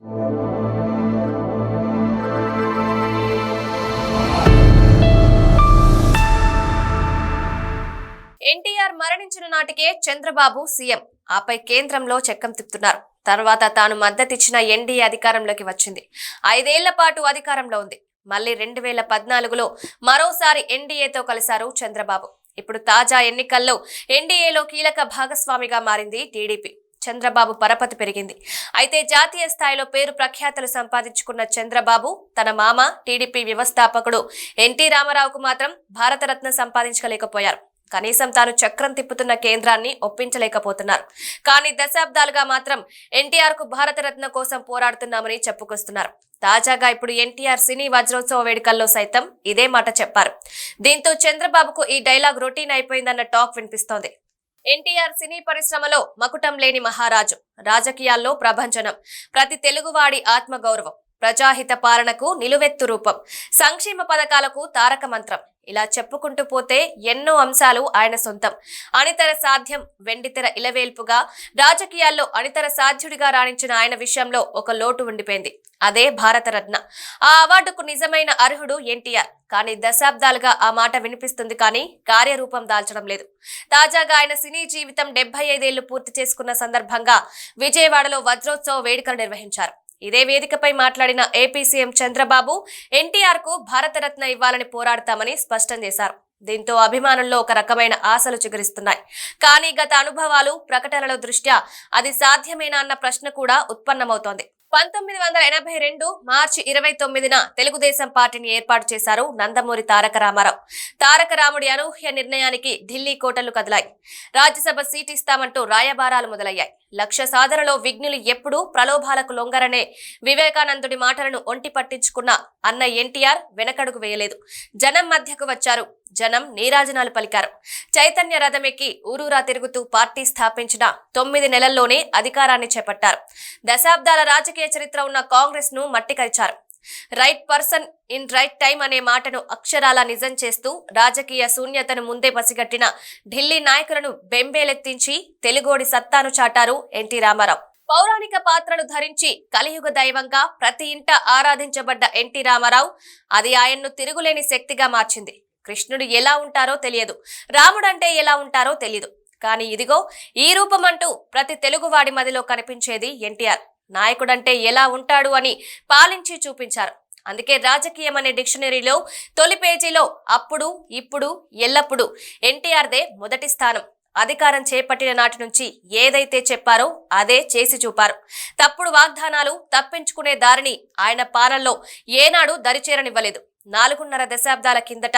ఎన్టీఆర్ మరణించిన నాటికే చంద్రబాబు సీఎం. ఆపై కేంద్రంలో చక్కం తిప్పుతున్నారు. తర్వాత తాను మద్దతిచ్చిన ఎన్డీఏ అధికారంలోకి వచ్చింది. ఐదేళ్ళ పాటు అధికారంలో ఉంది. మళ్ళీ రెండు వేల పద్నాలుగులో మరోసారి ఎన్డీఏతో కలిశారు చంద్రబాబు. ఇప్పుడు తాజా ఎన్నికల్లో ఎన్డీఏలో కీలక భాగస్వామిగా మారింది టీడీపీ. చంద్రబాబు పరపతి పెరిగింది. అయితే జాతీయ స్థాయిలో పేరు ప్రఖ్యాతలు సంపాదించుకున్న చంద్రబాబు తన మామ టీడీపీ వ్యవస్థాపకుడు ఎన్టీ రామారావుకు మాత్రం భారతరత్న సంపాదించలేకపోయారు. కనీసం తాను చక్రం తిప్పుతున్న కేంద్రాన్ని ఒప్పించలేకపోతున్నారు. కానీ దశాబ్దాలుగా మాత్రం ఎన్టీఆర్కు భారతరత్న కోసం పోరాడుతున్నామని చెప్పుకొస్తున్నారు. తాజాగా ఇప్పుడు ఎన్టీఆర్ సినీ వజ్రోత్సవ వేడుకల్లో సైతం ఇదే మాట చెప్పారు. దీంతో చంద్రబాబుకు ఈ డైలాగ్ రొటీన్ అయిపోయిందన్న టాక్ వినిపిస్తోంది. ఎన్టీఆర్ సినీ పరిశ్రమలో మకుటం లేని మహారాజు రాజకీయాల్లో ప్రభంజనం ప్రతి తెలుగువాడి ఆత్మగౌరవం. ప్రజాహిత పాలనకు నిలువెత్తు రూపం. సంక్షేమ పథకాలకు తారక మంత్రం. ఇలా చెప్పుకుంటూ పోతే ఎన్నో అంశాలు ఆయన సొంతం. అనితర సాధ్యం వెండితెర ఇలవేల్పుగా రాజకీయాల్లో అనితర సాధ్యుడిగా రాణించిన ఆయన విషయంలో ఒక లోటు ఉండిపోయింది. అదే భారతరత్న. ఆ అవార్డుకు నిజమైన అర్హుడు ఎన్టీఆర్. కానీ దశాబ్దాలుగా ఆ మాట వినిపిస్తుంది కానీ కార్యరూపం దాల్చడం లేదు. తాజాగా ఆయన సినీ జీవితం డెబ్బై ఐదేళ్ళు పూర్తి చేసుకున్న సందర్భంగా విజయవాడలో వజ్రోత్సవ వేడుకలు నిర్వహించారు. ఇదే వేదికపై మాట్లాడిన ఏపీ సీఎం చంద్రబాబు ఎన్టీఆర్కు భారతరత్న ఇవ్వాలని పోరాడతామని స్పష్టం చేశారు. దీంతో అభిమానుల్లో ఒక రకమైన ఆశలు చిగురిస్తున్నాయి. కానీ గత అనుభవాలు ప్రకటనల దృష్ట్యా అది సాధ్యమేనా అన్న ప్రశ్న కూడా ఉత్పన్నమవుతోంది. పంతొమ్మిది వందల ఎనభై రెండు మార్చి ఇరవై తొమ్మిదిన తెలుగుదేశం పార్టీని ఏర్పాటు చేశారు నందమూరి తారక రామారావు. తారక రాముడి అనూహ్య నిర్ణయానికి ఢిల్లీ కోటలు కదిలాయి. రాజ్యసభ సీట్ ఇస్తామంటూ రాయబారాలు మొదలయ్యాయి. లక్ష్య సాధనలో విఘ్నులు ఎప్పుడూ ప్రలోభాలకు లొంగరనే వివేకానందుడి మాటలను ఒంటి పట్టించుకున్న అన్న ఎన్టీఆర్ వెనకడుగు వేయలేదు. జనం మధ్యకు వచ్చారు. జనం నీరాజనాలు పలికారు. చైతన్య రథమెక్కి ఊరూరా తిరుగుతూ పార్టీ స్థాపించిన తొమ్మిది నెలల్లోనే అధికారాన్ని చేపట్టారు. దశాబ్దాల రాజకీయ చరిత్ర ఉన్న కాంగ్రెస్ను మట్టికరిచారు. Right person in right time అనే మాటను అక్షరాల నిజం చేస్తూ రాజకీయ శూన్యతను ముందే పసిగట్టిన ఢిల్లీ నాయకులను బెంబేలెత్తించి తెలుగోడి సత్తాను చాటారు ఎన్టీ రామారావు. పౌరాణిక పాత్రలు ధరించి కలియుగ దైవంగా ప్రతి ఇంట ఆరాధించబడ్డ ఎన్టీ రామారావు అది ఆయన్ను తిరుగులేని శక్తిగా మార్చింది. కృష్ణుడు ఎలా ఉంటారో తెలియదు. రాముడంటే ఎలా ఉంటారో తెలియదు కానీ ఇదిగో ఈ రూపమంటూ ప్రతి తెలుగువాడి మదిలో కనిపించేది ఎన్టీఆర్. నాయకుడంటే ఎలా ఉంటాడు అని పాలించి చూపించారు. అందుకే రాజకీయం అనే డిక్షనరీలో తొలి పేజీలో అప్పుడు ఇప్పుడు ఎల్లప్పుడు ఎన్టీఆర్దే మొదటి స్థానం. అధికారం చేపట్టిన నాటి నుంచి ఏదైతే చెప్పారో అదే చేసి చూపారు. తప్పుడు వాగ్దానాలు తప్పించుకునే దారిని ఆయన పాలనలో ఏనాడు దరిచేరనివ్వలేదు. నాలుగున్నర దశాబ్దాల కిందట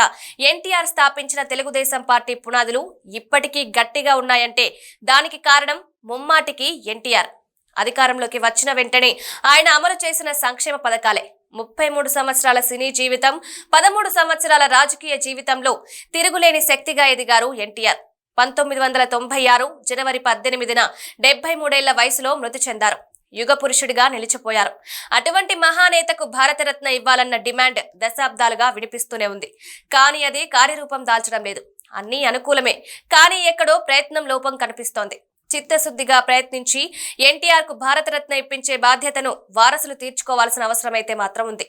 ఎన్టీఆర్ స్థాపించిన తెలుగుదేశం పార్టీ పునాదులు ఇప్పటికీ గట్టిగా ఉన్నాయంటే దానికి కారణం ముమ్మాటికి ఎన్టీఆర్. అధికారంలోకి వచ్చిన వెంటనే ఆయన అమలు చేసిన సంక్షేమ పథకాలే. ముప్పై మూడు సంవత్సరాల సినీ జీవితం పదమూడు సంవత్సరాల రాజకీయ జీవితంలో తిరుగులేని శక్తిగా ఎదిగారు ఎన్టీఆర్. పంతొమ్మిది వందల తొంభై ఆరు జనవరి పద్దెనిమిదిన డెబ్బై మూడేళ్ళ వయసులో మృతి చెందారు. యుగ పురుషుడిగా నిలిచిపోయారు. అటువంటి మహానేతకు భారతరత్న ఇవ్వాలన్న డిమాండ్ దశాబ్దాలుగా వినిపిస్తూనే ఉంది. కానీ అది కార్యరూపం దాల్చడం లేదు. అన్నీ అనుకూలమే. కానీ ఎక్కడో ప్రయత్నం లోపం కనిపిస్తోంది. చిత్తశుద్ధిగా ప్రయత్నించి ఎన్టీఆర్కు భారతరత్న ఇప్పించే బాధ్యతను వారసులు తీర్చుకోవాల్సిన అవసరమైతే మాత్రం ఉంది.